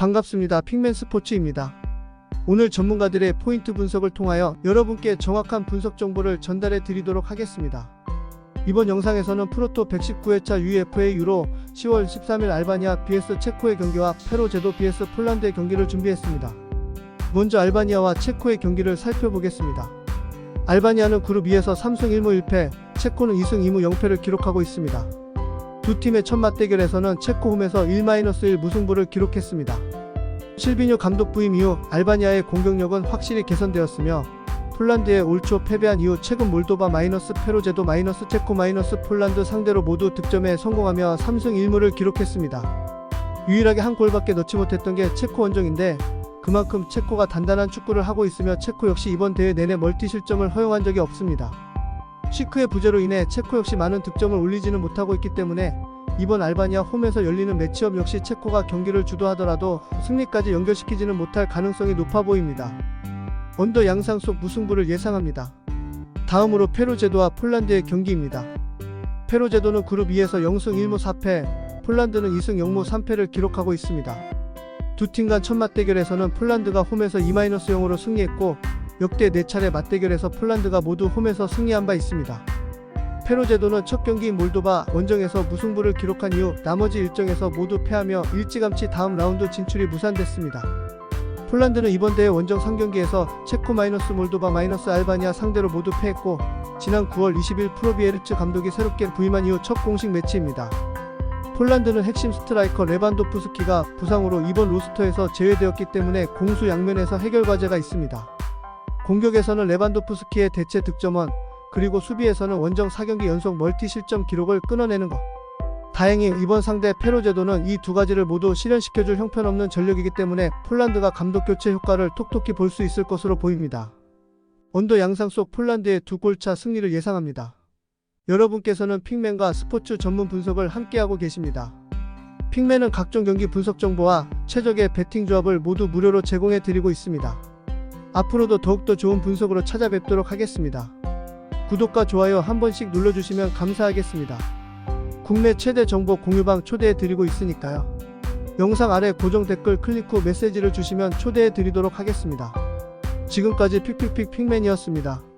반갑습니다. 핑맨 스포츠입니다. 오늘 전문가들의 포인트 분석을 통하여 여러분께 정확한 분석 정보를 전달해 드리도록 하겠습니다. 이번 영상에서는 프로토 119회차 UEFA 유로 10월 13일 알바니아 vs 체코의 경기와 페로 제도 vs 폴란드의 경기를 준비했습니다. 먼저 알바니아와 체코의 경기를 살펴보겠습니다. 알바니아는 그룹 2에서 3승 1무 1패, 체코는 2승 2무 0패를 기록하고 있습니다. 두 팀의 첫 맞대결에서는 체코 홈에서 1-1 무승부를 기록했습니다. 실비뉴 감독 부임 이후 알바니아의 공격력은 확실히 개선되었으며 폴란드에 올 초 패배한 이후 최근 몰도바 마이너스 페로제도 마이너스 체코 마이너스 폴란드 상대로 모두 득점에 성공하며 3승 1무를 기록했습니다. 유일하게 한 골밖에 넣지 못했던 게 체코 원정인데 그만큼 체코가 단단한 축구를 하고 있으며 체코 역시 이번 대회 내내 멀티 실점을 허용한 적이 없습니다. 시크의 부재로 인해 체코 역시 많은 득점을 올리지는 못하고 있기 때문에 이번 알바니아 홈에서 열리는 매치업 역시 체코가 경기를 주도하더라도 승리까지 연결시키지는 못할 가능성이 높아 보입니다. 언더 양상 속 무승부를 예상합니다. 다음으로 페루제도와 폴란드의 경기입니다. 페루제도는 그룹 2에서 0승 1무 4패, 폴란드는 2승 0무 3패를 기록하고 있습니다. 두 팀 간 첫 맞대결에서는 폴란드가 홈에서 2-0으로 승리했고 역대 4차례 맞대결에서 폴란드가 모두 홈에서 승리한 바 있습니다. 페로제도는 첫 경기인 몰도바 원정에서 무승부를 기록한 이후 나머지 일정에서 모두 패하며 일찌감치 다음 라운드 진출이 무산됐습니다. 폴란드는 이번 대회 원정 3경기에서 체코 마이너스 몰도바 마이너스 알바니아 상대로 모두 패했고 지난 9월 20일 프로비에르츠 감독이 새롭게 부임한 이후 첫 공식 매치입니다. 폴란드는 핵심 스트라이커 레반도프스키가 부상으로 이번 로스터에서 제외되었기 때문에 공수 양면에서 해결 과제가 있습니다. 공격에서는 레반도프스키의 대체 득점원, 그리고 수비에서는 원정 4경기 연속 멀티 실점 기록을 끊어내는 것. 다행히 이번 상대 페로제도는 이 두 가지를 모두 실현시켜줄 형편없는 전력이기 때문에 폴란드가 감독 교체 효과를 톡톡히 볼 수 있을 것으로 보입니다. 언더 양상 속 폴란드의 두 골차 승리를 예상합니다. 여러분께서는 핑맨과 스포츠 전문 분석을 함께하고 계십니다. 핑맨은 각종 경기 분석 정보와 최적의 배팅 조합을 모두 무료로 제공해 드리고 있습니다. 앞으로도 더욱더 좋은 분석으로 찾아뵙도록 하겠습니다. 구독과 좋아요 한 번씩 눌러주시면 감사하겠습니다. 국내 최대 정보 공유방 초대해 드리고 있으니까요. 영상 아래 고정 댓글 클릭 후 메시지를 주시면 초대해 드리도록 하겠습니다. 지금까지 픽픽픽 픽맨이었습니다.